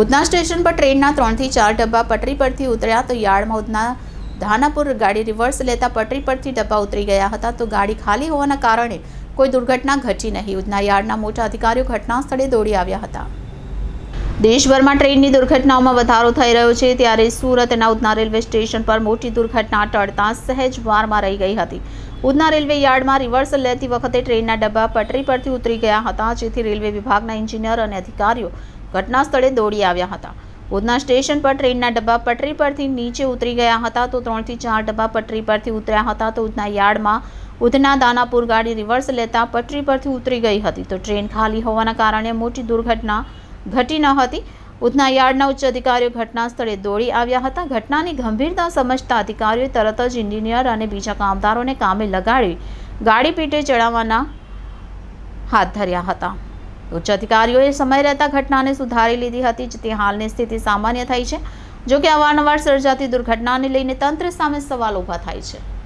Udhna station પર ટ્રેનના ત્રણથી ચાર ડબ્બા પટરી પરથી ઉતર્યા તો યાર્ડમાં ઉધના ધાનાપુર ગાડી રિવર્સ લેતા પટરી પરથી ડબ્બા ઉતરી ગયા હતા તો ગાડી ખાલી હોવાના કારણે કોઈ દુર્ઘટના ઘટી નહીં. ઉધના યાર્ડના મોટા અધિકારીઓ ઘટના સ્થળે દોડી આવ્યા હતા. દેશભરમાં ટ્રેનની દુર્ઘટનાઓમાં વધારો થઈ રહ્યો છે ત્યારે સુરતના ઉધના રેલવે સ્ટેશન પર મોટી દુર્ઘટના ટળતા સહેજ વારમાં રહી ગઈ હતી. ઉધના રેલવે યાર્ડમાં રિવર્સ લેતી વખતે ટ્રેનના ડબ્બા પટરી પરથી ઉતરી ગયા હતા. જેથી રેલવે વિભાગના એન્જિનિયર અને અધિકારીઓ ઘટના સ્થળે દોડી આવ્યા હતા. ઉધના સ્ટેશન પર ટ્રેનના ડબ્બા પટરી પરથી નીચે ઉતરી ગયા હતા તો ત્રણથી ચાર ડબ્બા પટરી પરથી ઉતર્યા હતા તો ઉધના યાર્ડમાં ઉધના દાનાપુર ગાડી રિવર્સ લેતા પટરી પરથી ઉતરી ગઈ હતી. તો ટ્રેન ખાલી હોવાના કારણે મોટી દુર્ઘટના ઘટી ન હતી. ઉધના યાર્ડના ઉચ્ચ અધિકારીઓ ઘટના સ્થળે દોડી આવ્યા હતા. ઘટનાની ગંભીરતા સમજતા અધિકારીઓએ તરત જ એન્જિનિયર અને બીજા કામદારોને કામે લગાડી ગાડી પીટે ચડાવવાના હાથ ધર્યા હતા. ઉચ્ચ અધિકારીઓએ સમય રહેતા ઘટનાને સુધારી લીધી હતી જેથી હાલની સ્થિતિ સામાન્ય થઈ છે. જોકે અવારનવાર સર્જાતી દુર્ઘટનાને લઈને તંત્ર સામે સવાલ ઊભા થાય છે.